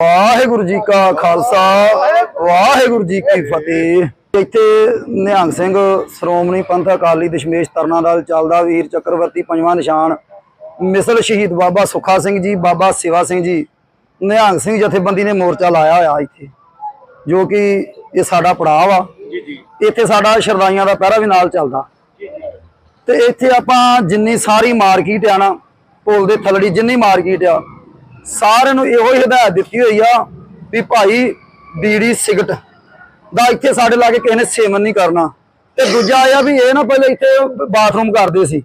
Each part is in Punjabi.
ਵਾਹਿਗੁਰੂ ਜੀ ਕਾ ਖਾਲਸਾ ਵਾਹਿਗੁਰੂ ਜੀ ਕੀ ਫਤਿਹ। ਇੱਥੇ ਨਿਹੰਗ ਸਿੰਘ ਸ਼੍ਰੋਮਣੀ ਪੰਥ ਅਕਾਲੀ ਦਸ਼ਮੇਸ਼ ਤਰਨਾ ਦਲ ਚੱਲਦਾ ਵੀਰ ਚੱਕਰਵਰਤੀ ਪੰਜਵਾਂ ਨਿਸ਼ਾਨ। ਮਿਸਲ ਸ਼ਹੀਦ ਬਾਬਾ ਸੁਖਾ ਸਿੰਘ ਜੀ ਬਾਬਾ ਸਿਵਾ ਸਿੰਘ ਜੀ। ਨਿਹੰਗ ਸਿੰਘ ਜਥੇਬੰਦੀ ਨੇ ਮੋਰਚਾ ਲਾਇਆ ਹੋਇਆ ਇੱਥੇ ਜੋ ਕਿ ਇਹ ਸਾਡਾ ਪੜਾਅ ਆ ਜੀ ਜੀ। ਇੱਥੇ ਸਾਡਾ ਸ਼ਰਦਾਈਆਂ ਦਾ ਪਹਿਰਾ ਵੀ ਨਾਲ ਚੱਲਦਾ। ਤੇ ਇੱਥੇ ਆਪਾਂ ਜਿੰਨੀ ਸਾਰੀ ਮਾਰਕੀਟ ਆ ਨਾ ਪੁਲ ਦੇ ਥੱਲੜੀ ਜਿੰਨੀ ਮਾਰਕੀਟ ਆ ਸਾਰਿਆਂ ਨੂੰ ਇਹੋ ਹੀ ਹਦਾਇਤ ਦਿੱਤੀ ਹੋਈ ਆ ਵੀ ਭਾਈ ਬੀੜੀ ਸਿਗਰਟ ਦਾ ਇੱਥੇ ਸਾਡੇ ਲਾਗੇ ਕਿਸੇ ਨੇ ਸੇਵਨ ਨਹੀਂ ਕਰਨਾ। ਤੇ ਦੂਜਾ ਇਹ ਵੀ ਇਹ ਨਾ ਪਹਿਲੇ ਇੱਥੇ ਬਾਥਰੂਮ ਕਰਦੇ ਸੀ,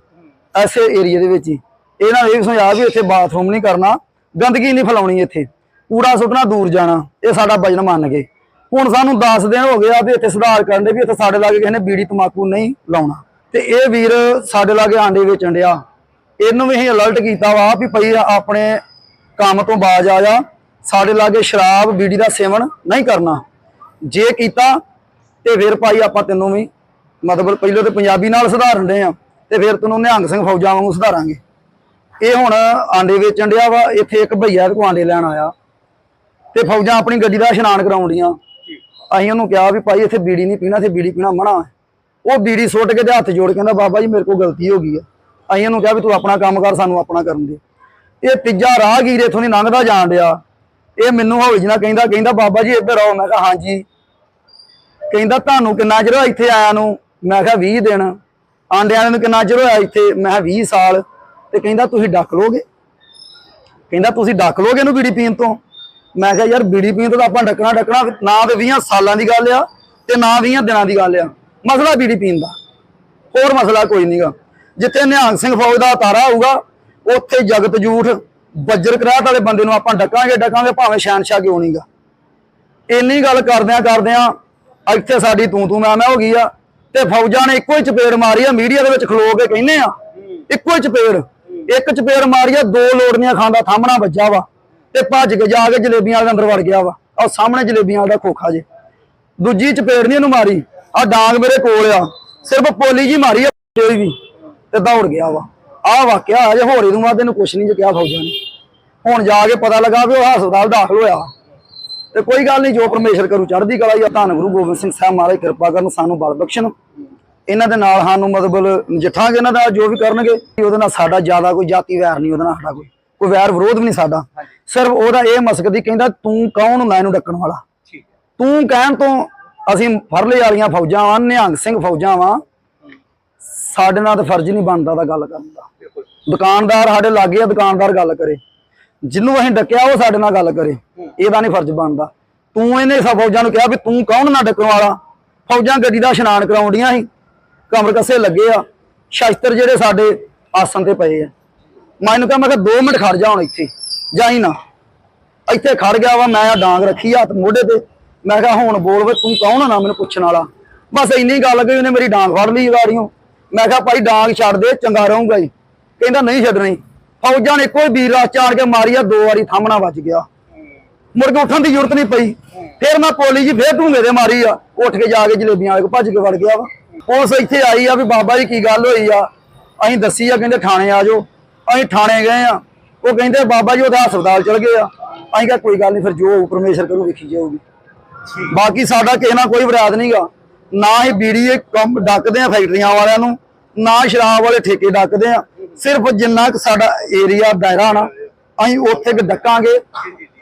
ਐਸੇ ਏਰੀਆ ਦੇ ਵਿੱਚ ਹੀ। ਇਹਨਾਂ ਇਹ ਵੀ ਵੀ ਇੱਥੇ ਬਾਥਰੂਮ ਨਹੀਂ ਕਰਨਾ, ਗੰਦਗੀ ਨਹੀਂ ਫੈਲਾਉਣੀ ਇੱਥੇ। ਕੂੜਾ ਸੁੱਟਣਾ, ਦੂਰ ਜਾਣਾ, ਇਹ ਸਾਡਾ ਵਜਨ ਮੰਨ ਗਏ। ਹੁਣ ਸਾਨੂੰ 10 ਦਿਨ ਹੋ ਗਏ ਆ ਵੀ ਇੱਥੇ ਸੁਧਾਰ ਕਰਨ ਦੇ ਵੀ ਇੱਥੇ ਸਾਡੇ ਲਾਗੇ ਕਿਸੇ ਨੇ ਬੀੜੀ ਤਮਾਕੂ ਨਹੀਂ ਲਾਉਣਾ। ਤੇ ਇਹ ਵੀਰ ਸਾਡੇ ਲਾਗੇ ਆਂਡੇ ਵੇਚਣ ਡਿਆ। ਇਹਨੂੰ ਵੀ ਅਸੀਂ ਅਲਰਟ ਕੀਤਾ ਵਾ ਵੀ ਭਈ ਆਪਣੇ ਕੰਮ ਤੋਂ ਬਾਜ ਆ ਜਾ, ਸਾਡੇ ਲਾਗੇ ਸ਼ਰਾਬ, ਬੀੜੀ ਦਾ ਸੇਵਨ ਨਹੀਂ ਕਰਨਾ। ਜੇ ਕੀਤਾ, ਤੇ ਫਿਰ ਭਾਈ ਆਪਾਂ ਤੈਨੂੰ ਵੀ ਮਤਲਬ ਪਹਿਲਾਂ ਤੇ ਪੰਜਾਬੀ ਨਾਲ ਸੁਧਾਰਨ ਦੇ ਆ, ਤੇ ਫਿਰ ਤੈਨੂੰ ਨਿਹੰਗ ਸਿੰਘ ਫੌਜਾਂ ਵਾਂਗੂ ਸੁਧਾਰਾਂਗੇ। ਇਹ ਹੁਣ ਆਂਡੇ ਵੇਚਣ ਡਿਆ ਵਾ, ਇੱਥੇ ਇੱਕ ਭਈਆ ਕੋ ਆਂਡੇ ਲੈਣ ਆਇਆ। ਤੇ ਫੌਜਾਂ ਆਪਣੀ ਗੱਡੀ ਦਾ ਇਸ਼ਨਾਨ ਕਰਾਉਂਦੀਆਂ ਅਸੀਂ ਉਹਨੂੰ ਕਿਹਾ ਵੀ ਭਾਈ ਇੱਥੇ ਬੀੜੀ ਨਹੀਂ ਪੀਣਾ, ਇੱਥੇ ਬੀੜੀ ਪੀਣਾ ਮਨਾ ਉਹ ਬੀੜੀ ਸੁੱਟ ਕੇ ਤੇ ਹੱਥ ਜੋੜ ਕਹਿੰਦਾ, ਬਾਬਾ ਜੀ, ਮੇਰੇ ਕੋਲ ਗਲਤੀ ਹੋ ਗਈ ਆ ਅਸੀਂ ਉਹਨੂੰ ਕਿਹਾ ਵੀ ਤੂੰ ਆਪਣਾ ਕੰਮ ਕਰ, ਸਾਨੂੰ ਆਪਣਾ ਕਰਨ ਦੇ। ਇਹ ਤੀਜਾ ਰਾਹਗੀਰ ਇੱਥੋਂ ਦੀ ਲੰਘਦਾ ਜਾਣ ਡਿਆ। ਇਹ ਮੈਨੂੰ ਹੌਲੀ ਜਿਹੀ ਕਹਿੰਦਾ ਕਹਿੰਦਾ, ਬਾਬਾ ਜੀ ਇੱਧਰ ਆਓ। ਮੈਂ ਕਿਹਾ, ਹਾਂਜੀ। ਕਹਿੰਦਾ, ਤੁਹਾਨੂੰ ਕਿੰਨਾ ਚਿਰ ਹੋਇਆ ਇੱਥੇ ਆਇਆ ਨੂੰ? ਮੈਂ ਕਿਹਾ 20 ਦਿਨ। ਆਂਡਿਆਂ ਨੂੰ ਕਿੰਨਾ ਚਿਰ ਹੋਇਆ ਇੱਥੇ? ਮੈਂ ਕਿਹਾ 20 ਸਾਲ। ਤੇ ਕਹਿੰਦਾ, ਤੁਸੀਂ ਡੱਕ ਲੋਗੇ? ਕਹਿੰਦਾ, ਤੁਸੀਂ ਡੱਕ ਲੋਗੇ ਇਹਨੂੰ ਬੀੜੀ ਪੀਣ ਤੋਂ? ਮੈਂ ਕਿਹਾ, ਯਾਰ, ਬੀੜੀ ਪੀਣ ਤੋਂ ਤਾਂ ਆਪਾਂ ਡੱਕਣਾ ਡੱਕਣਾ। ਨਾ ਤੇ 20 ਸਾਲਾਂ ਦੀ ਗੱਲ ਆ ਤੇ ਨਾ 20 ਦਿਨਾਂ ਦੀ ਗੱਲ ਆ। ਮਸਲਾ ਬੀੜੀ ਪੀਣ ਦਾ। ਹੋਰ ਮਸਲਾ ਕੋਈ ਨਹੀਂਗਾ ਜਿੱਥੇ ਨਿਹੰਗ ਸਿੰਘ ਫੌਜ ਦਾ ਤਾਰਾ ਹੋਊਗਾ ਉੱਥੇ ਜਗਤ ਜੂਠ, ਬੱਜਰ ਕਰਾਤ ਵਾਲੇ ਬੰਦੇ ਨੂੰ ਆਪਾਂ ਡੱਕਾਂਗੇ ਡੱਕਾਂਗੇ, ਭਾਵੇਂ ਸ਼ਹਿਨਸ਼ਾਹ ਕਿਉਂ ਨਹੀਂਗਾ ਇੰਨੀ ਗੱਲ ਕਰਦਿਆਂ ਕਰਦਿਆਂ ਇੱਥੇ ਸਾਡੀ ਤੂੰ ਤੂੰ ਮੈਂ ਮੈਂ ਹੋ ਗਈ ਆ, ਤੇ ਫੌਜਾਂ ਨੇ ਇੱਕੋ ਹੀ ਚਪੇੜ ਮਾਰੀ ਆ, ਮੀਡੀਆ ਦੇ ਵਿੱਚ ਖਲੋ ਕੇ ਕਹਿੰਦੇ ਆ, ਇੱਕੋ ਹੀ ਚਪੇੜ। ਇੱਕ ਚਪੇੜ ਮਾਰੀ ਆ, ਦੋ ਲੋੜਨੀਆਂ ਖਾਂਦਾ ਥਾਮਣਾ ਵੱਜਾ ਵਾ, ਤੇ ਭੱਜ ਕੇ ਜਾ ਕੇ ਜਲੇਬੀਆਂ ਦੇ ਅੰਦਰ ਵੜ ਗਿਆ ਵਾ, ਆਹ ਸਾਹਮਣੇ ਜਲੇਬੀਆਂ ਦਾ ਖੋਖਾ ਜੇ। ਦੂਜੀ ਚਪੇੜ ਨਹੀਂ ਇਹਨੂੰ ਮਾਰੀ ਆ ਡਾਂਗ ਮੇਰੇ ਕੋਲ ਆ, ਸਿਰਫ ਪੋਲੀ ਜੀ ਮਾਰੀ ਆ, ਕੋਈ ਵੀ, ਤੇ ਦੌੜ ਗਿਆ ਵਾ। ਆਹ ਵਾਕਿਆ ਅਜੇ ਹੋਰੇ ਨੂੰ ਬਾਅਦ ਇਹਨੂੰ ਕੁਛ ਨਹੀਂ ਜੇ ਕਿਹਾ ਫੌਜਾਂ ਨੇ। ਹੁਣ ਜਾ ਕੇ ਪਤਾ ਲੱਗਾ ਵੀ ਉਹ ਹਸਪਤਾਲ ਦਾਖਲ ਹੋਇਆ। ਤੇ ਕੋਈ ਗੱਲ ਨਹੀਂ ਜੋ ਪਰਮੇਸ਼ਰ ਕਰੂ ਚੜ੍ਹਦੀ ਕਲਾ ਜਾਂ ਧੰਨ ਗੁਰੂ ਗੋਬਿੰਦ ਸਿੰਘ ਸਾਹਿਬ ਮਹਾਰਾਜ ਕਿਰਪਾ ਕਰਨ ਸਾਨੂੰ ਬਲ ਬਖਸ਼ਣ। ਇਹਨਾਂ ਦੇ ਨਾਲ ਸਾਨੂੰ ਮਤਲਬ ਨਜਿੱਠਾਂਗੇ ਇਹਨਾਂ ਦਾ ਜੋ ਵੀ ਕਰਨਗੇ ਉਹਦੇ ਨਾਲ ਸਾਡਾ ਜ਼ਿਆਦਾ ਕੋਈ ਜਾਤੀ ਵੈਰ ਨਹੀਂ ਉਹਦੇ ਨਾਲ ਸਾਡਾ ਕੋਈ ਕੋਈ ਵੈਰ ਵਿਰੋਧ ਵੀ ਨਹੀਂ ਸਾਡਾ। ਸਿਰਫ ਉਹਦਾ ਇਹ ਮਸਕ ਦੀ ਕਹਿੰਦਾ ਤੂੰ ਕੌਣ ਹੁੰਦਾ ਇਹਨੂੰ ਡੱਕਣ ਵਾਲਾ? ਤੂੰ ਕਹਿਣ ਤੋਂ ਅਸੀਂ ਫਰਲੇ ਵਾਲੀਆਂ ਫੌਜਾਂ ਵਾਂ ਨਿਹੰਗ ਸਿੰਘ ਫੌਜਾਂ ਵਾਂ। ਸਾਡੇ ਨਾਲ ਤਾਂ ਫਰਜ਼ ਨਹੀਂ ਬਣਦਾ ਦਾ ਗੱਲ ਕਰਨ ਦਾ। ਬਿਲਕੁਲ ਦੁਕਾਨਦਾਰ ਸਾਡੇ ਲਾਗੇ ਆ, ਦੁਕਾਨਦਾਰ ਗੱਲ ਕਰੇ। ਜਿਹਨੂੰ ਅਸੀਂ ਡੱਕਿਆ, ਉਹ ਸਾਡੇ ਨਾਲ ਗੱਲ ਕਰੇ। ਇਹਦਾ ਨਹੀਂ ਫਰਜ਼ ਬਣਦਾ। ਤੂੰ ਇਹਨੇ ਸਭ ਫੌਜਾਂ ਨੂੰ ਕਿਹਾ ਵੀ ਤੂੰ ਕੌਣ ਨਾ ਡੱਕਣ ਵਾਲਾ? ਫੌਜਾਂ ਗੱਡੀ ਦਾ ਇਸ਼ਨਾਨ ਕਰਾਉਂਦੀਆਂ ਸੀ। ਕਮਰ ਕੱਸੇ ਲੱਗੇ ਆ। ਸ਼ਸਤਰ ਜਿਹੜੇ ਸਾਡੇ ਆਸਨ ਤੇ ਪਏ ਆ। ਮੈਨੂੰ ਇਹਨੂੰ ਕਿਹਾ, ਮੈਂ ਕਿਹਾ 2 ਮਿੰਟ ਖੜ ਜਾ ਹੁਣ ਇੱਥੇ। ਜਾਈ ਨਾ। ਇੱਥੇ ਖੜ ਗਿਆ ਵਾ, ਮੈਂ ਡਾਂਗ ਰੱਖੀ ਆ ਹੱਥ ਮੋਢੇ ਤੇ। ਮੈਂ ਕਿਹਾ, ਹੁਣ ਬੋਲ ਵੇ, ਤੂੰ ਕੌਣ ਆ ਨਾ ਮੈਨੂੰ ਪੁੱਛਣ ਵਾਲਾ? ਬਸ ਇੰਨੀ ਗੱਲ ਗਈ ਉਹਨੇ ਮੇਰੀ ਡਾਂਗ ਫੜ ਲਈ ਗਾੜੀਆਂ ਮੈਂ ਕਿਹਾ ਭਾਈ ਡਾਂਗ ਛੱਡ ਦੇ, ਚੰਗਾ ਰਹੂੰਗਾ ਜੀ। ਕਹਿੰਦਾ ਨਹੀਂ ਛੱਡਣੀ। ਫੌਜਾਂ ਨੇ ਇੱਕੋ ਹੀ ਵੀਰ ਰਾਸ ਚਾੜ ਕੇ ਮਾਰੀ ਆ ਦੋ ਵਾਰੀ ਥਾਮਣਾ ਵੱਜ ਗਿਆ। ਮੁੜ ਕੇ ਉੱਠਣ ਦੀ ਜ਼ਰੂਰਤ ਨਹੀਂ ਪਈ। ਫਿਰ ਮੈਂ ਪੋਲੀ ਜੀ ਫੇਰ ਢੂੰਗੇ ਦੇ ਮਾਰੀ ਆ। ਉੱਠ ਕੇ ਜਾ ਕੇ ਜਲੇਬੀਆਂ ਵਾਲੇ ਕੋ ਭੱਜ ਕੇ ਵੜ ਗਿਆ ਵਾ। ਉਸ ਇੱਥੇ ਆਈ ਆ ਵੀ ਬਾਬਾ ਜੀ ਕੀ ਗੱਲ ਹੋਈ ਆ। ਅਸੀਂ ਦੱਸੀ ਆ, ਕਹਿੰਦੇ ਥਾਣੇ ਆ ਜਾਓ। ਅਸੀਂ ਥਾਣੇ ਗਏ ਆ। ਉਹ ਕਹਿੰਦੇ ਬਾਬਾ ਜੀ ਉਹਦਾ ਹਸਪਤਾਲ ਚਲ ਗਏ ਆ। ਅਸੀਂ ਕਿਹਾ ਕੋਈ ਗੱਲ ਨਹੀਂ, ਫਿਰ ਜੋ ਹੋਊ, ਪਰਮੇਸ਼ਰ ਕਰੂ, ਵੇਖੀ ਜਾਊਗੀ। ਬਾਕੀ ਸਾਡਾ ਕਿਸੇ ਨਾਲ ਕੋਈ ਵਿਰਾਦ ਨਹੀਂਗਾ ਨਾ ਹੀ ਬੀੜੀ ਇਹ ਕੰਮ ਡੱਕਦੇ ਆ ਫੈਕਟਰੀਆਂ ਵਾਲਿਆਂ ਨੂੰ, ਨਾ ਸ਼ਰਾਬ ਵਾਲੇ ਠੇਕੇ ਡੱਕਦੇ ਆ। ਸਿਰਫ ਜਿੰਨਾ ਕੁ ਸਾਡਾ ਏਰੀਆ ਦਾਇਰਾ ਨਾ, ਅਸੀਂ ਉੱਥੇ ਕੁ ਡੱਕਾਂਗੇ,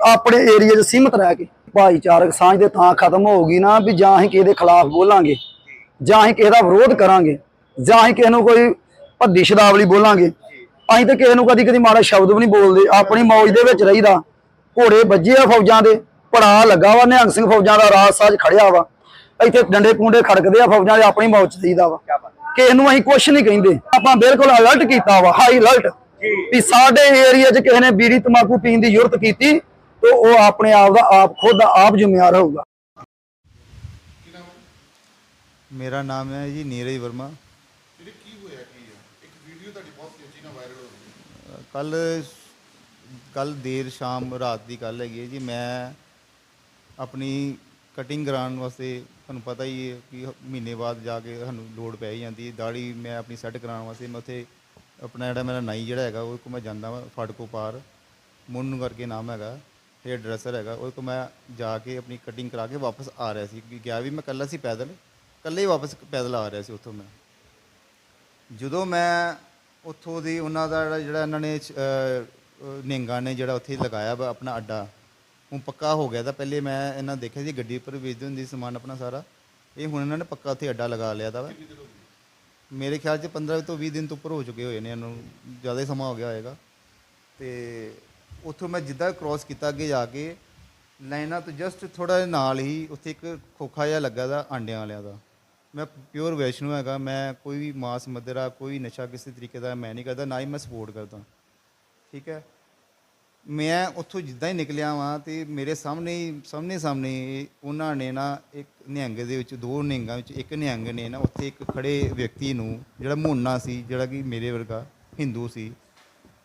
ਆਪਣੇ ਏਰੀਆ 'ਚ ਸੀਮਤ ਰਹਿ ਕੇ। ਭਾਈਚਾਰਕ ਸਾਂਝ ਦੇ ਤਾਂ ਖਤਮ ਹੋਊਗੀ ਨਾ ਵੀ ਜਾਂ ਅਸੀਂ ਕਿਸੇ ਦੇ ਖਿਲਾਫ ਬੋਲਾਂਗੇ, ਜਾਂ ਅਸੀਂ ਕਿਸੇ ਦਾ ਵਿਰੋਧ ਕਰਾਂਗੇ, ਜਾਂ ਅਸੀਂ ਕਿਸੇ ਨੂੰ ਕੋਈ ਭੱਦੀ ਸ਼ਬਦਾਵਲੀ ਬੋਲਾਂਗੇ। ਅਸੀਂ ਤਾਂ ਕਿਸੇ ਨੂੰ ਕਦੀ ਕਦੀ ਮਾੜਾ ਸ਼ਬਦ ਵੀ ਨਹੀਂ ਬੋਲਦੇ, ਆਪਣੀ ਮੌਜ ਦੇ ਵਿੱਚ ਰਹੀਦਾ। ਘੋੜੇ ਵੱਜੇ ਆ ਫੌਜਾਂ ਦੇ ਪੜਾ ਲੱਗਾ ਵਾ, ਨਿਹੰਗ ਸਿੰਘ ਫੌਜਾਂ ਦਾ ਰਾਜ ਸਾਜ ਖੜਿਆ ਵਾ। ਇੱਥੇ ਡੰਡੇ ਕੁੰਡੇ ਖੜਕਦੇ ਆ ਫੌਜਾਂ ਦੇ ਆਪਣੀ ਮੌਜ ਚ ਦੀਦਾ ਵਾ ਕਿਸੇ ਨੂੰ ਅਸੀਂ ਕੁਝ ਨਹੀਂ ਕਹਿੰਦੇ। ਆਪਾਂ ਬਿਲਕੁਲ ਅਲਰਟ ਕੀਤਾ ਵਾ ਹਾਈ ਅਲਰਟ ਜੀ। ਵੀ ਸਾਡੇ ਏਰੀਆ 'ਚ ਕਿਸੇ ਨੇ ਬੀੜੀ ਤਮਾਕੂ ਪੀਣ ਦੀ ਜ਼ਰੂਰਤ ਕੀਤੀ ਤੇ ਉਹ ਆਪਣੇ ਆਪ ਦਾ ਆਪ ਖੁਦ ਦਾ ਆਪ ਜ਼ਿੰਮੇਵਾਰ ਹੋਊਗਾ। ਮੇਰਾ ਨਾਮ ਹੈ ਜੀ ਨੀਰਜ ਵਰਮਾ। ਜਿਹੜੇ ਕੀ ਹੋਇਆ ਕੀ ਆ ਇੱਕ ਵੀਡੀਓ ਤੁਹਾਡੀ ਬਹੁਤ ਤੇਜ਼ੀ ਨਾਲ ਵਾਇਰਲ ਹੋ ਰਹੀ ਹੈ। ਕੱਲ ਕੱਲ ਦੇਰ ਸ਼ਾਮ ਰਾਤ ਦੀ ਗੱਲ ਹੈਗੀ ਹੈ ਜੀ। ਮੈਂ ਆਪਣੀ ਕਟਿੰਗ ਕਰਾਉਣ ਵਾਸਤੇ ਤੁਹਾਨੂੰ ਪਤਾ ਹੀ ਹੈ ਕਿ ਮਹੀਨੇ ਬਾਅਦ ਜਾ ਕੇ ਸਾਨੂੰ ਲੋਡ ਪੈ ਹੀ ਜਾਂਦੀ ਹੈ। ਦਾੜੀ ਮੈਂ ਆਪਣੀ ਸੈੱਟ ਕਰਾਉਣ ਵਾਸਤੇ ਮੈਂ ਉੱਥੇ ਆਪਣਾ ਜਿਹੜਾ ਮੇਰਾ ਨਾਈ ਜਿਹੜਾ ਹੈਗਾ ਉਹ ਕੋ ਮੈਂ ਜਾਂਦਾ ਵਾਂ ਫਾਟਕੋ ਪਾਰ। ਮੁੰਨ ਕਰਕੇ ਨਾਮ ਹੈਗਾ ਹੇਅਰ ਡਰੈਸਰ ਹੈਗਾ ਉਹ ਤੋਂ ਮੈਂ ਜਾ ਕੇ ਆਪਣੀ ਕਟਿੰਗ ਕਰਾ ਕੇ ਵਾਪਸ ਆ ਰਿਹਾ ਸੀ। ਕਿ ਗਿਆ ਵੀ ਮੈਂ ਇਕੱਲਾ ਸੀ ਪੈਦਲ, ਇਕੱਲੇ ਹੀ ਵਾਪਸ ਪੈਦਲ ਆ ਰਿਹਾ ਸੀ ਉੱਥੋਂ ਮੈਂ। ਜਦੋਂ ਮੈਂ ਉੱਥੋਂ ਦੀ ਉਹਨਾਂ ਦਾ ਜਿਹੜਾ- ਇਹਨਾਂ ਨੇ ਨਿੰਗਾ ਨੇ ਜਿਹੜਾ ਉੱਥੇ ਲਗਾਇਆ ਵਾ ਆਪਣਾ ਅੱਡਾ ਉਹ ਪੱਕਾ ਹੋ ਗਿਆ ਤਾਂ ਪਹਿਲੇ ਮੈਂ ਇਹਨਾਂ ਦੇਖਿਆ ਸੀ ਗੱਡੀ ਉੱਪਰ ਵੇਚਦੇ ਹੁੰਦੇ ਸੀ ਸਮਾਨ ਆਪਣਾ ਸਾਰਾ। ਇਹ ਹੁਣ ਇਹਨਾਂ ਨੇ ਪੱਕਾ ਉੱਥੇ ਅੱਡਾ ਲਗਾ ਲਿਆ ਦਾ ਵਾ। ਮੇਰੇ ਖਿਆਲ 'ਚ 15 ਤੋਂ 20 ਦਿਨ ਤੋਂ ਉੱਪਰ ਹੋ ਚੁੱਕੇ ਹੋਏ ਨੇ ਇਹਨੂੰ ਜ਼ਿਆਦਾ ਹੀ ਸਮਾਂ ਹੋ ਗਿਆ ਹੋਏਗਾ। ਤੇ ਉੱਥੋਂ ਮੈਂ ਜਿੱਦਾਂ ਕ੍ਰਾਸ ਕੀਤਾ ਅੱਗੇ ਜਾ ਕੇ ਲਾਈਨਾਂ ਤੋਂ ਜਸਟ ਥੋੜਾ ਨਾਲ ਹੀ ਉੱਥੇ ਇੱਕ ਖੋਖਾ ਜਿਹਾ ਲੱਗਾ ਦਾ ਆਂਡਿਆਂ ਵਾਲਿਆਂ ਦਾ। ਮੈਂ ਪਿਓਰ ਵੈਸ਼ਨੂ ਹੈਗਾ ਮੈਂ ਕੋਈ ਵੀ ਮਾਸ ਮਦਰਾ ਕੋਈ ਨਸ਼ਾ ਕਿਸੇ ਤਰੀਕੇ ਦਾ ਮੈਂ ਨਹੀਂ ਕਰਦਾ ਨਾ ਹੀ ਮੈਂ ਸਪੋਰਟ ਕਰਦਾ। ਠੀਕ ਹੈ? ਮੈਂ ਉੱਥੋਂ ਜਿੱਦਾਂ ਹੀ ਨਿਕਲਿਆ ਵਾਂ ਤੇ ਮੇਰੇ ਸਾਹਮਣੇ ਹੀ, ਸਾਹਮਣੇ ਸਾਹਮਣੇ ਉਹਨਾਂ ਨੇ ਨਾ ਇੱਕ ਨਿਹੰਗ ਦੇ ਵਿੱਚ, ਦੋ ਨਿਹੰਗਾਂ ਵਿੱਚ, ਇੱਕ ਨਿਹੰਗ ਨੇ ਨਾ ਉੱਥੇ ਇੱਕ ਖੜੇ ਵਿਅਕਤੀ ਨੂੰ ਜਿਹੜਾ ਮੋਨਾ ਸੀ, ਜਿਹੜਾ ਕਿ ਮੇਰੇ ਵਰਗਾ ਹਿੰਦੂ ਸੀ,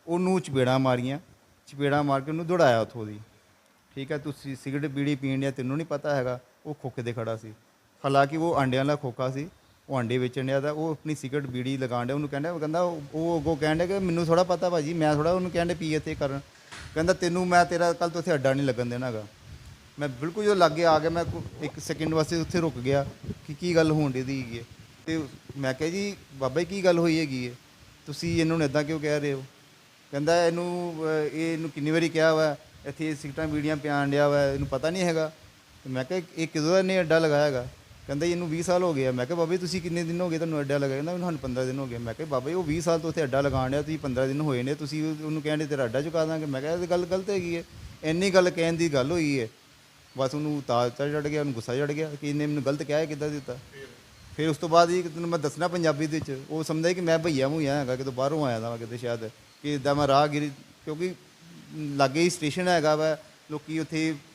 ਉਹਨੂੰ ਚਪੇੜਾਂ ਮਾਰੀਆਂ, ਚਪੇੜਾਂ ਮਾਰ ਕੇ ਉਹਨੂੰ ਦੌੜਾਇਆ ਉੱਥੋਂ ਦੀ। ਠੀਕ ਹੈ, ਤੁਸੀਂ ਸਿਗਰਟ ਬੀੜੀ ਪੀਣ ਡਿਆ, ਤੈਨੂੰ ਨਹੀਂ ਪਤਾ ਹੈਗਾ, ਉਹ ਖੋਖੇ ਤੇ ਖੜਾ ਸੀ। ਹਾਲਾਂਕਿ ਉਹ ਆਂਡਿਆਂ ਦਾ ਖੋਖਾ ਸੀ, ਉਹ ਆਂਡੇ ਵੇਚਣ ਡਿਆ ਦਾ ਉਹ ਆਪਣੀ ਸਿਗਰਟ ਬੀੜੀ ਲਗਾਉਣ ਡਿਆ, ਉਹਨੂੰ ਕਹਿੰਦਾ, ਉਹ ਕਹਿੰਦਾ ਉਹ ਅੱਗੋਂ ਕਹਿਣ ਡਿਆ ਕਿ ਮੈਨੂੰ ਥੋੜਾ ਪਤਾ ਭਾਜੀ, ਮੈਂ ਥੋੜਾ ਉਹਨੂੰ ਕਹਿੰਦੇ ਪੀ ਇੱਥੇ ਕਰਨ। ਕਹਿੰਦਾ ਤੈਨੂੰ ਮੈਂ ਤੇਰਾ ਕੱਲ ਤੋਂ ਇੱਥੇ ਅੱਡਾ ਨਹੀਂ ਲੱਗਣ ਦੇਣਾ ਹੈਗਾ ਮੈਂ ਬਿਲਕੁਲ ਜਦੋਂ ਲਾਗੇ ਆ ਗਿਆ ਮੈਂ ਕੋ- ਇੱਕ ਸੈਕਿੰਡ ਵਾਸਤੇ ਉੱਥੇ ਰੁਕ ਗਿਆ ਕਿ ਕੀ ਗੱਲ ਹੋਣ ਦੀ ਦੀ ਹੈਗੀ ਹੈ ਤੇ ਮੈਂ ਕਿਹਾ ਜੀ ਬਾਬਾ ਜੀ ਕੀ ਗੱਲ ਹੋਈ ਹੈਗੀ ਹੈ ਤੁਸੀਂ ਇਹਨੂੰ ਇਦਾਂ ਕਿਉਂ ਕਹਿ ਰਹੇ ਹੋ? ਕਹਿੰਦਾ ਇਹਨੂੰ ਅਹ, ਇਹ ਇਹਨੂੰ ਕਿੰਨੀ ਵਾਰੀ ਕਿਹਾ ਵਾ ਇੱਥੇ ਸਿਗਰਟਾਂ ਬੀੜੀਆਂ ਪਿਆਣ ਡਿਆ ਵਾ ਇਹਨੂੰ ਪਤਾ ਨਹੀਂ ਹੈਗਾ। ਤੇ ਮੈਂ ਕਿਹਾ ਇਹ ਕਿਦੋਂ ਦਾ ਇਹਨੇ ਅੱਡਾ ਲਗਾਇਆ ਹੈਗਾ ਕਹਿੰਦਾ ਜੀ, ਇਹਨੂੰ 20 ਸਾਲ ਹੋ ਗਏ ਆ। ਮੈਂ ਕਿਹਾ, ਬਾਬਾ ਜੀ ਤੁਸੀਂ ਕਿੰਨੇ ਦਿਨ ਹੋ ਗਏ ਤੁਹਾਨੂੰ ਅੱਡਾ ਲਗਾਇਆ ਕਹਿੰਦਾ, ਮੈਨੂੰ ਸਾਨੂੰ 15 ਦਿਨ ਹੋ ਗਏ। ਮੈਂ ਕਿਹਾ, ਬਾਬਾ ਜੀ, ਉਹ 20 ਸਾਲ ਤੋਂ ਉੱਥੇ ਅੱਡਾ ਲਗਾਉਣ ਡਿਆ, ਤੁਸੀਂ 15 ਦਿਨ ਹੋਏ ਨੇ, ਤੁਸੀਂ ਉਹਨੂੰ ਕਹਿੰਦੇ ਤੇਰਾ ਅੱਡਾ ਚੁਕਾ ਦਾਂਗੇ। ਮੈਂ ਕਿਹਾ, ਇਹ ਗੱਲ ਗਲਤ ਹੈਗੀ ਹੈ। ਇੰਨੀ ਗੱਲ ਕਹਿਣ ਦੀ ਗੱਲ ਹੋਈ ਹੈ। ਬਸ ਉਹਨੂੰ ਤਾਜ ਚੜ ਚੜ ਗਿਆ, ਉਹਨੂੰ ਗੁੱਸਾ ਚੜ ਗਿਆ ਕਿ ਇਹਨੇ ਮੈਨੂੰ ਗਲਤ ਕਿਹਾ ਹੈ, ਕਿੱਦਾਂ ਦਿੱਤਾ? ਫਿਰ ਉਸ ਤੋਂ ਬਾਅਦ ਹੀ ਤੈਨੂੰ ਮੈਂ ਦੱਸਣਾ ਪੰਜਾਬੀ ਦੇ ਵਿੱਚ, ਉਹ ਸਮਝਦਾ ਕਿ ਮੈਂ ਭਈਆ ਮੂੰਹ ਹੈਗਾ ਕਿਤੇ ਬਾਹਰੋਂ ਆਇਆ ਦਾ ਵਾ ਕਿਤੇ ਸ਼ਾਇਦ, ਕਿ ਇਦਾਂ ਮੈਂ ਰਾਹਗੀਰੀ, ਕਿਉਂਕਿ ਲਾਗੇ ਹੀ ਸਟੇਸ਼ਨ ਹੈਗਾ ਵਾ, ਲੋਕੀ ਉੱਥੇ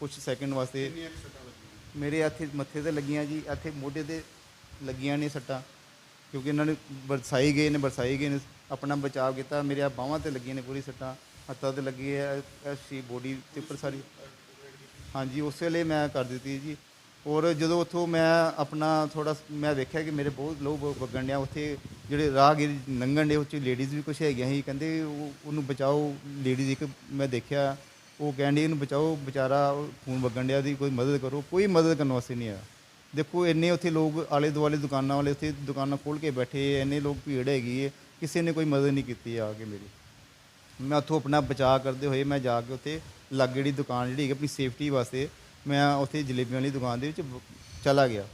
ਕੁਝ ਸੈਕਿੰਡ ਵਾਸਤੇ। ਮੇਰੇ ਇੱਥੇ ਮੱਥੇ ਤੇ ਲੱਗੀਆਂ ਜੀ, ਇੱਥੇ ਮੋਢੇ ਤੇ ਲੱਗੀਆਂ ਨੇ ਸੱਟਾਂ, ਕਿਉਂਕਿ ਇਹਨਾਂ ਨੇ ਵਰਸਾਈ ਗਏ ਨੇ ਵਰਸਾਈ ਗਏ ਨੇ। ਆਪਣਾ ਬਚਾਅ ਕੀਤਾ, ਮੇਰੇ ਬਾਹਾਂ ਤੇ ਲੱਗੀਆਂ ਨੇ ਪੂਰੀ ਸੱਟਾਂ, ਹੱਥਾਂ ਤੇ ਲੱਗੀ ਹੈ, ਐਸੀ ਬੋਡੀ ਤੇ ਉੱਪਰ ਸਾਰੀ। ਹਾਂਜੀ, ਉਸੇ ਲਈ ਮੈਂ ਕਰ ਦਿੱਤੀ ਜੀ। ਔਰ ਜਦੋਂ ਉੱਥੋਂ ਮੈਂ ਆਪਣਾ ਥੋੜਾ ਮੈਂ ਵੇਖਿਆ ਕਿ ਮੇਰੇ ਬਹੁਤ ਲੋਕ ਵਗਣ ਡਿਆ। ਉੱਥੇ ਜਿਹੜੇ ਰਾਹਗੀਰ ਲੰਘਣ ਦੇ ਉੱਚ ਲੇਡੀਜ਼ ਵੀ ਕੁਛ ਹੈਗੀਆਂ ਸੀ, ਕਹਿੰਦੇ ਉਹ- ਉਹਨੂੰ ਬਚਾਓ। ਲੇਡੀਜ਼ ਇੱਕ ਮੈਂ ਦੇਖਿਆ ਉਹ ਕਹਿੰਦੇ ਇਹਨੂੰ ਬਚਾਓ, ਵਿਚਾਰਾ ਖੂਨ ਵਗਣ ਡਿਆ ਦੀ ਕੋਈ ਮਦਦ ਕਰੋ, ਕੋਈ ਮਦਦ ਕਰਨ ਵਾਸਤੇ ਨਹੀਂ ਆਇਆ। ਦੇਖੋ, ਇੰਨੇ ਉੱਥੇ ਲੋਕ ਆਲੇ ਦੁਆਲੇ ਦੁਕਾਨਾਂ ਵਾਲੇ ਉੱਥੇ ਦੁਕਾਨਾਂ ਖੋਲ ਕੇ ਬੈਠੇ, ਇੰਨੇ ਲੋਕ ਭੀੜ ਹੈਗੀ ਹੈ ਕਿਸੇ ਨੇ ਕੋਈ ਮਦਦ ਨਹੀਂ ਕੀਤੀ ਆ ਕੇ ਮੇਰੀ। ਮੈਂ ਉੱਥੋਂ ਆਪਣਾ ਬਚਾਅ ਕਰਦੇ ਹੋਏ ਮੈਂ ਜਾ ਕੇ ਉੱਥੇ ਲਾਗੇ ਜਿਹੜੀ ਦੁਕਾਨ ਜਿਹੜੀ ਹੈਗੀ ਆਪਣੀ ਸੇਫਟੀ ਵਾਸਤੇ ਮੈਂ ਉੱਥੇ ਜਲੇਬੀਆਂ ਵਾਲੀ ਦੁਕਾਨ ਦੇ ਵਿੱਚ ਚਲਾ ਗਿਆ।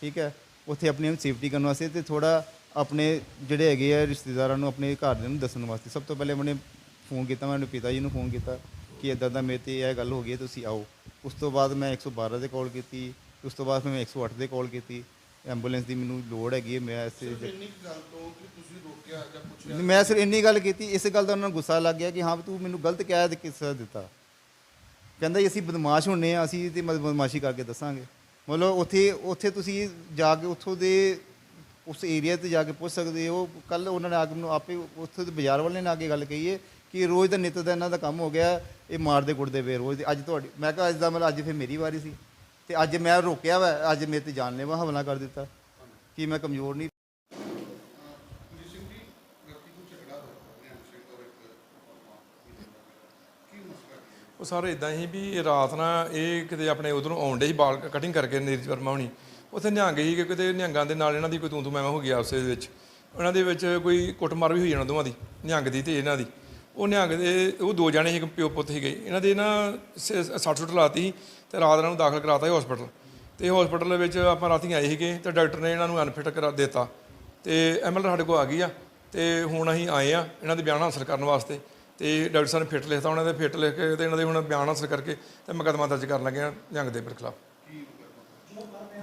ਠੀਕ ਹੈ? ਉੱਥੇ ਆਪਣੀ ਸੇਫਟੀ ਕਰਨ ਵਾਸਤੇ ਤੇ ਥੋੜਾ ਆਪਣੇ ਜਿਹੜੇ ਹੈਗੇ ਆ ਰਿਸ਼ਤੇਦਾਰਾਂ ਨੂੰ ਆਪਣੇ ਘਰਦਿਆਂ ਨੂੰ ਦੱਸਣ ਵਾਸਤੇ। ਸਭ ਤੋਂ ਪਹਿਲੇ ਮੈंने ਫੋਨ ਕੀਤਾ, ਮੈਂ ਆਪਣੇ ਪਿਤਾ ਜੀ ਨੂੰ ਫੋਨ ਕੀਤਾ। ਕਿ ਇਦਾਂ ਦਾ ਮੇਰੇ ਤੇ ਇਹ ਗੱਲ ਹੋ ਗਈ ਹੈ ਤੁਸੀਂ ਆਓ। ਉਸ ਤੋਂ ਬਾਅਦ ਮੈਂ 112 ਤੇ ਕਾਲ ਕੀਤੀ। ਉਸ ਤੋਂ ਬਾਅਦ ਫਿਰ ਮੈਂ 108 ਤੇ ਕਾਲ ਕੀਤੀ। ਐਂਬੂਲੈਂਸ ਦੀ ਮੈਨੂੰ ਲੋੜ ਹੈਗੀ ਹੈ ਮੈਂ ਇਸ ਇੰਨੀ ਕੁ ਗੱਲ ਤੋਂ ਕਿ ਤੁਸੀਂ ਰੋਕਿਆ ਜਾਂ ਪੁੱਛਿਆ ਮੈਂ ਸਿਰ ਇੰਨੀ ਗੱਲ ਕੀਤੀ ਇਸ ਗੱਲ ਦਾ ਉਹਨਾਂ ਨੂੰ ਗੁੱਸਾ ਲੱਗ ਗਿਆ ਕਿ ਹਾਂ ਵੀ ਤੂੰ ਮੈਨੂੰ ਗਲਤ ਕਹਿ ਦੇ ਕਿਸ ਦਿੱਤਾ। ਕਹਿੰਦਾ ਜੀ ਅਸੀਂ ਬਦਮਾਸ਼ ਹੁੰਨੇ ਆ ਅਸੀਂ ਤੇ ਮਦ- ਬਦਮਾਸ਼ੀ ਕਰਕੇ ਦੱਸਾਂਗੇ। ਮਤਲਬ ਉੱਥੇ ਉੱਥੇ ਤੁਸੀਂ ਜਾ ਕੇ ਉੱਥੋਂ ਦੇ ਉਸ ਏਰੀਆ ਤੇ ਜਾ ਕੇ ਪੁੱਛ ਸਕਦੇ ਹੋ। ਕੱਲ ਉਹਨਾਂ ਨੇ ਆ ਕੇ ਮੈਨੂੰ ਆਪੇ ਉੱਥੇ ਦੇ ਬਾਜ਼ਾਰ ਵਾਲੇ ਨੇ ਆ ਕੇ ਗੱਲ ਕਹੀ ਹੈ ਕਿ ਰੋਜ਼ ਦਾ ਨਿੱਤ ਦਾ ਇਹਨਾਂ ਦਾ ਕੰਮ ਹੋ ਗਿਆ, ਇਹ ਮਾਰਦੇ ਕੁੱਟਦੇ ਪਏ ਰੋਜ਼ ਦੇ। ਅੱਜ ਤੁਹਾਡੀ, ਮੈਂ ਕਿਹਾ ਅੱਜ ਦਾ ਮਤਲਬ ਅੱਜ ਫਿਰ ਮੇਰੀ ਵਾਰੀ ਸੀ। ਤੇ ਅੱਜ ਮੈਂ ਰੋਕਿਆ ਵਾ, ਅੱਜ ਮੇਰੇ ਤੇ ਜਾਨਲੇਵਾ ਹਮਲਾ ਕਰ ਦਿੱਤਾ। ਕਿ ਮੈਂ ਕਮਜ਼ੋਰ ਨਹੀਂ। ਉਹ ਸਾਰੇ ਇਦਾਂ ਹੀ ਵੀ ਰਾਤ ਨਾ ਇਹ ਕਿਤੇ ਆਪਣੇ ਉਧਰੋਂ ਆਉਂਦੇ ਸੀ ਬਾਲ ਕਟਿੰਗ ਕਰਕੇ ਨੀਰਜ ਵਰਮਾ ਹੋਣੀ। ਉੱਥੇ ਨਿਹੰਗ ਸੀ ਕਿ ਕਿਤੇ ਨਿਹੰਗਾਂ ਦੇ ਨਾਲ ਇਹਨਾਂ ਦੀ ਕੋਈ ਤੂੰ ਤੂੰ ਮੈਂ ਹੋ ਗਿਆ ਆਪਸੇ ਦੇ ਵਿੱਚ। ਉਹਨਾਂ ਦੇ ਵਿੱਚ ਕੋਈ ਕੁੱਟਮਾਰ ਵੀ ਹੋਈ ਜਾਣਾ ਦੋਵਾਂ ਦੀ, ਨਿਹੰਗ ਦੀ ਤੇ ਇਹਨਾਂ ਦੀ। ਉਹ ਨਿਹੰਗ ਦੇ, ਉਹ ਦੋ ਜਣੇ ਸੀ ਪਿਓ ਪੁੱਤ ਸੀਗੇ। ਇਹਨਾਂ ਦੇ ਨਾ 60 ਸੁੱਟ ਲਾਤੀ ਤੇ ਰਾਤ ਇਹਨਾਂ ਨੂੰ ਦਾਖਲ ਕਰਾਤਾ ਸੀ ਹਸਪੀਟਲ ਤੇ ਹਸਪੀਟਲ ਦੇ ਵਿੱਚ ਆਪਾਂ ਰਾਤੀ ਆਏ ਸੀਗੇ ਤੇ ਡਾਕਟਰ ਨੇ ਇਹਨਾਂ ਨੂੰ ਅਨਫਿਟ ਕਰਾ ਦਿੱਤਾ। ਤੇ ਐਮਐਲ ਸਾਡੇ ਕੋਲ ਆ ਗਈ ਆ ਤੇ ਹੁਣ ਅਸੀਂ ਆਏ ਆ ਇਹਨਾਂ ਦੇ ਬਿਆਨ ਹਾਸਲ ਕਰਨ ਵਾਸਤੇ। ਤੇ ਡਾਕਟਰ ਸਾਹਿਬ ਨੇ ਫਿੱਟ ਲਿਖਤਾ ਉਹਨਾਂ ਦੇ, ਫਿੱਟ ਲਿਖ ਕੇ ਤੇ ਇਹਨਾਂ ਦੇ ਹੁਣ ਬਿਆਨ ਹਾਸਲ ਕਰਕੇ ਤੇ ਮੁਕੱਦਮਾ ਦਰਜ ਕਰਨ ਲੱਗੇ ਆ ਜੰਗ ਦੇ ਖਿਲਾਫ।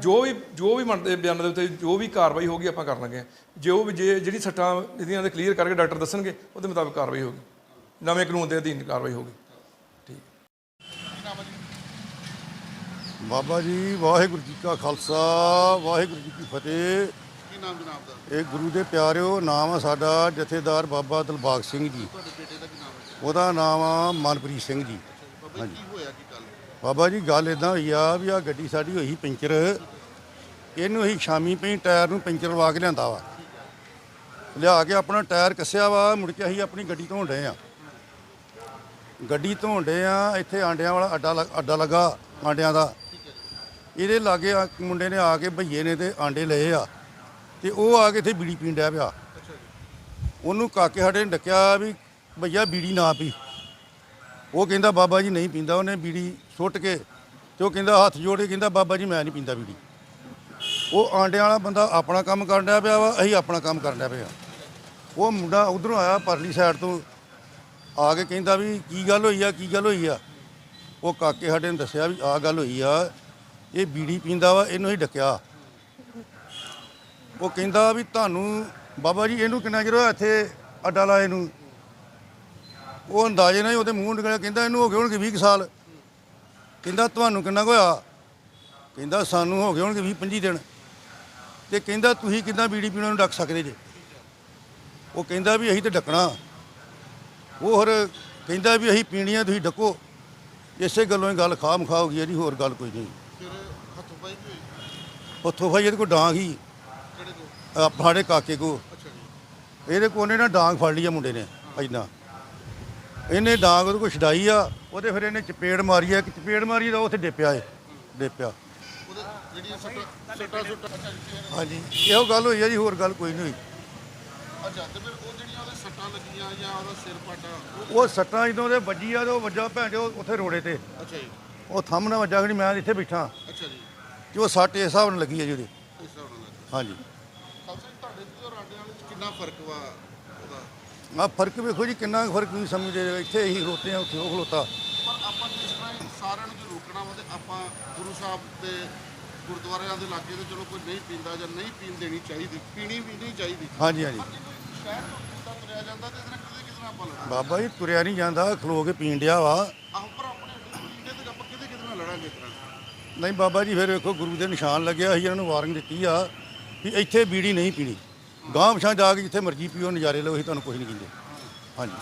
ਜੋ ਵੀ ਜੋ ਵੀ ਮੰਨਦੇ ਬਿਆਨ ਦੇ ਉੱਤੇ, ਜੋ ਵੀ ਕਾਰਵਾਈ ਹੋਗੀ ਆਪਾਂ ਕਰਨ ਲੱਗੇ ਆ। ਜੋ ਵੀ ਜੇ, ਜਿਹੜੀ ਸੱਟਾਂ ਇਹਦੀਆਂ ਦੇ ਕਲੀਅਰ ਕਰਕੇ ਡਾਕਟਰ ਦੱਸਣਗੇ, ਉਹਦੇ ਮੁਤਾਬਕ ਕਾਰਵਾਈ ਹੋਗੀ ਨਵੇਂ ਕਾਨੂੰਨ ਦੇ ਅਧੀਨ ਕਾਰਵਾਈ ਹੋਗੀ ਠੀਕ। ਬਾਬਾ ਜੀ ਵਾਹਿਗੁਰੂ ਜੀ ਕਾ ਖਾਲਸਾ ਵਾਹਿਗੁਰੂ ਜੀ ਕੀ ਫਤਿਹ। ਕੀ ਨਾਮ ਜਨਾਬ ਦਾ? ਇਹ ਗੁਰੂ ਦੇ ਪਿਆਰਿਓ ਨਾਮ ਆ ਸਾਡਾ ਜਥੇਦਾਰ ਬਾਬਾ ਦਿਲਬਾਗ ਸਿੰਘ ਜੀ। ਤੁਹਾਡੇ ਬੇਟੇ ਦਾ ਕੀ ਨਾਮ ਹੈ? ਉਹਦਾ ਨਾਮ ਆ ਮਨਪ੍ਰੀਤ ਸਿੰਘ ਜੀ। ਬਾਬਾ ਜੀ ਕੀ ਹੋਇਆ ਕੀ ਗੱਲ? ਬਾਬਾ ਜੀ ਗੱਲ ਇਦਾਂ ਹੋਈ ਆ ਵੀ ਆ ਗੱਡੀ ਸਾਡੀ ਹੋਈ ਪੈਂਚਰ। ਇਹਨੂੰ ਅਸੀਂ ਸ਼ਾਮੀ ਪਈ ਟਾਇਰ ਨੂੰ ਪੈਂਚਰ ਲਵਾ ਕੇ ਲਿਆਂਦਾ ਵਾ। ਲਿਆ ਕੇ ਆਪਣਾ ਟਾਇਰ ਕੱਸਿਆ ਵਾ ਮੁੜ ਕੇ ਅਸੀਂ ਆਪਣੀ ਗੱਡੀ ਧੋਣ ਡਏ ਆ। ਗੱਡੀ ਧੋਂਡੇ ਆ, ਇੱਥੇ ਆਂਡਿਆਂ ਵਾਲਾ ਅੱਡਾ ਲੱਗ- ਅੱਡਾ ਲੱਗਾ ਆਂਡਿਆਂ ਦਾ। ਇਹਦੇ ਲਾਗੇ ਆ, ਮੁੰਡੇ ਨੇ ਆ ਕੇ ਭਈਏ ਨੇ ਤੇ ਆਂਡੇ ਲਏ ਆ, ਤੇ ਉਹ ਆ ਕੇ ਇੱਥੇ ਬੀੜੀ ਪੀਣ ਡਿਆ ਪਿਆ। ਉਹਨੂੰ ਕਾਕੇ ਸਾਡੇ ਨੇ ਡੱਕਿਆ ਵੀ, ਭਈਆ, ਬੀੜੀ ਨਾ ਪੀ। ਉਹ ਕਹਿੰਦਾ, ਬਾਬਾ ਜੀ ਨਹੀਂ ਪੀਂਦਾ। ਉਹਨੇ ਬੀੜੀ ਸੁੱਟ ਕੇ ਤੇ ਉਹ ਕਹਿੰਦਾ, ਹੱਥ ਜੋੜ ਕੇ ਕਹਿੰਦਾ, ਬਾਬਾ ਜੀ, ਮੈਂ ਨਹੀਂ ਪੀਂਦਾ ਬੀੜੀ। ਉਹ ਆਂਡਿਆਂ ਵਾਲਾ ਬੰਦਾ ਆਪਣਾ ਕੰਮ ਕਰਨ ਡਿਆ ਪਿਆ ਵਾ, ਅਸੀਂ ਆਪਣਾ ਕੰਮ ਕਰਨ ਡਿਆ ਪਿਆ ਉਹ ਮੁੰਡਾ ਉਧਰੋਂ ਆਇਆ ਪਰਲੀ ਸਾਈਡ ਤੋਂ ਆ ਕੇ ਕਹਿੰਦਾ ਵੀ ਕੀ ਗੱਲ ਹੋਈ ਆ, ਕੀ ਗੱਲ ਹੋਈ ਆ? ਉਹ ਕਾਕੇ ਸਾਡੇ ਨੇ ਦੱਸਿਆ ਵੀ ਆ ਗੱਲ ਹੋਈ ਆ, ਇਹ ਬੀੜੀ ਪੀਂਦਾ ਵਾ, ਇਹਨੂੰ ਹੀ ਡੱਕਿਆ। ਉਹ ਕਹਿੰਦਾ ਵੀ ਤੁਹਾਨੂੰ, ਬਾਬਾ ਜੀ ਇਹਨੂੰ ਕਿੰਨਾ ਚਿਰ ਹੋਇਆ ਇੱਥੇ ਅੱਡਾ ਲਾਏ ਨੂੰ? ਉਹ ਅੰਦਾਜ਼ੇ ਨਾਲ ਹੀ ਉਹਦੇ ਮੂੰਹ ਨਿਕਲਿਆ, ਕਹਿੰਦਾ ਇਹਨੂੰ ਹੋ ਗਏ ਹੋਣਗੇ 20 ਕੁ ਸਾਲ। ਕਹਿੰਦਾ ਤੁਹਾਨੂੰ ਕਿੰਨਾ ਕੁ ਹੋਇਆ? ਕਹਿੰਦਾ ਸਾਨੂੰ ਹੋ ਗਏ ਹੋਣਗੇ 20 25 ਦਿਨ। ਤੇ ਕਹਿੰਦਾ ਤੁਸੀਂ ਕਿੱਦਾਂ ਬੀੜੀ ਪੀਣਾ ਨੂੰ ਡੱਕ ਸਕਦੇ ਜੇ? ਉਹ ਕਹਿੰਦਾ ਵੀ ਅਸੀਂ ਤੇ ਡੱਕਣਾ। ਉਹ ਹੋਰ ਕਹਿੰਦਾ ਵੀ ਅਸੀਂ ਪੀਣੀਆਂ ਤੁਸੀਂ ਡੱਕੋ। ਇਸੇ ਗੱਲੋਂ ਹੀ ਗੱਲ ਖਾਮ ਖਾ ਹੋ ਗਈ ਹੈ ਜੀ ਹੋਰ ਗੱਲ ਕੋਈ ਨਹੀਂ। ਉੱਥੋਂ ਭਾਈ ਇਹਦੇ ਕੋਲ ਡਾਂਗ ਹੀ। ਸਾਡੇ ਕਾਕੇ ਕੋ ਇਹਦੇ ਕੋਲ ਨੇ ਨਾ ਡਾਂਗ ਫੜ ਲਈ ਆ ਮੁੰਡੇ ਨੇ ਐਦਾਂ ਇਹਨੇ ਡਾਂਗ ਉਹਦੇ ਕੋਲ ਛਡਾਈ ਆ ਉਹਦੇ ਫਿਰ ਇਹਨੇ ਚਪੇੜ ਮਾਰੀ ਆ ਕਿ ਚਪੇੜ ਮਾਰੀ ਤਾਂ ਉੱਥੇ ਡਿੱਪਿਆ ਏ ਡਿੱਪਿਆ। ਹਾਂਜੀ ਇਹੋ ਗੱਲ ਹੋਈ ਆ ਜੀ ਹੋਰ ਗੱਲ ਕੋਈ ਨਹੀਂ ਹੋਈ। ਅੱਛਾ ਤੇ ਫਿਰ ਉਹ ਜਿਹੜੀਆਂ ਉਹਦੇ ਸੱਟਾਂ ਲੱਗੀਆਂ ਜਾਂ ਉਹਦਾ ਸਿਰ ਪਾਟਾ ਉਹ ਸੱਟਾਂ ਜਦੋਂ ਉਹਦੇ ਵੱਜੀ ਆ ਤੇ ਉਹ ਵੱਜਾ ਭੈਣ ਚੋ ਉੱਥੇ ਰੋੜੇ ਤੇ। ਅੱਛਾ ਜੀ। ਉਹ ਥੰਮ ਨਾਲ ਵੱਜਾ ਕਿ ਮੈਂ ਇੱਥੇ ਬੈਠਾ। ਅੱਛਾ ਜੀ। ਕਿ ਉਹ ਸੱਟ ਇਸ ਹਿਸਾਬ ਨਾਲ ਲੱਗੀ ਆ ਜਿਹੜੀ ਇਸ ਹਿਸਾਬ ਨਾਲ ਹਾਂਜੀ। ਖਾਲਸਾ ਜੀ ਤੁਹਾਡੇ ਤੇ ਉਹ ਰਾਂਡੇ ਵਾਲੇ ਚ ਕਿੰਨਾ ਫ਼ਰਕ ਵਾ ਉਹਦਾ? ਆ ਫ਼ਰਕ ਵੇਖੋ ਜੀ ਕਿੰਨਾ ਕੁ ਫ਼ਰਕ ਵੀ ਸਮਝਦੇ ਇੱਥੇ ਅਸੀਂ ਖਲੋਤੇ ਆ ਉੱਥੇ ਉਹ ਖਲੋਤਾ। ਪਰ ਆਪਾਂ ਜਿਸ ਤਰ੍ਹਾਂ ਹੀ ਸਾਰਿਆਂ ਨੂੰ ਜੇ ਰੋਕਣਾ ਵਾ ਤੇ ਆਪਾਂ ਗੁਰੂ ਸਾਹਿਬ ਦੇ ਗੁਰਦੁਆਰਿਆਂ ਦੇ ਲਾਗੇ ਤੇ ਚਲੋ ਕੋਈ ਨਹੀਂ ਪੀਂਦਾ ਜਾਂ ਨਹੀਂ ਪੀਣ ਦੇਣੀ ਚਾਹੀਦੀ ਪੀਣੀ ਵੀ ਨਹੀਂ ਚਾਹੀਦੀ। ਹਾਂਜੀ ਹਾਂਜੀ। ਪਰ ਸ਼ਹਿਰ ਤੋਂ ਪੀਂਦਾ ਤੁਰਿਆ ਜਾਂਦਾ ਤੇ ਇਹਦੇ ਨਾਲ ਕਿਤੇ ਕਿਤੇ ਨਾਲ ਆਪਾਂ ਲੜਾਂਗੇ ਬਾਬਾ ਜੀ ਤੁਰਿਆ ਨਹੀਂ ਜਾਂਦਾ ਖਲੋ ਕੇ ਪੀਣ ਡਿਆ ਵਾ। ਆਹੋ ਪਰ ਆਪਣੇ ਪੀਂਦੇ ਤੇ ਆਪਾਂ ਕਿਤੇ ਕਿਤੇ ਨਾਲ ਲੜਾਂਗੇ ਇਸ ਤਰ੍ਹਾਂ। ਨਹੀਂ ਬਾਬਾ ਜੀ ਫਿਰ ਵੇਖੋ ਗੁਰੂ ਦੇ ਨਿਸ਼ਾਨ ਲੱਗਿਆ ਅਸੀਂ ਇਹਨਾਂ ਨੂੰ ਵਾਰਨਿੰਗ ਦਿੱਤੀ ਆ ਵੀ ਇੱਥੇ ਬੀੜੀ ਨਹੀਂ ਪੀਣੀ। ਗਾਂਵ ਪਛਾਂ ਜਾ ਕੇ ਜਿੱਥੇ ਮਰਜ਼ੀ ਪੀਓ ਨਜ਼ਾਰੇ ਲਓ ਅਸੀਂ ਤੁਹਾਨੂੰ ਕੁਝ ਨਹੀਂ ਕਹਿੰਦੇ ਹਾਂਜੀ।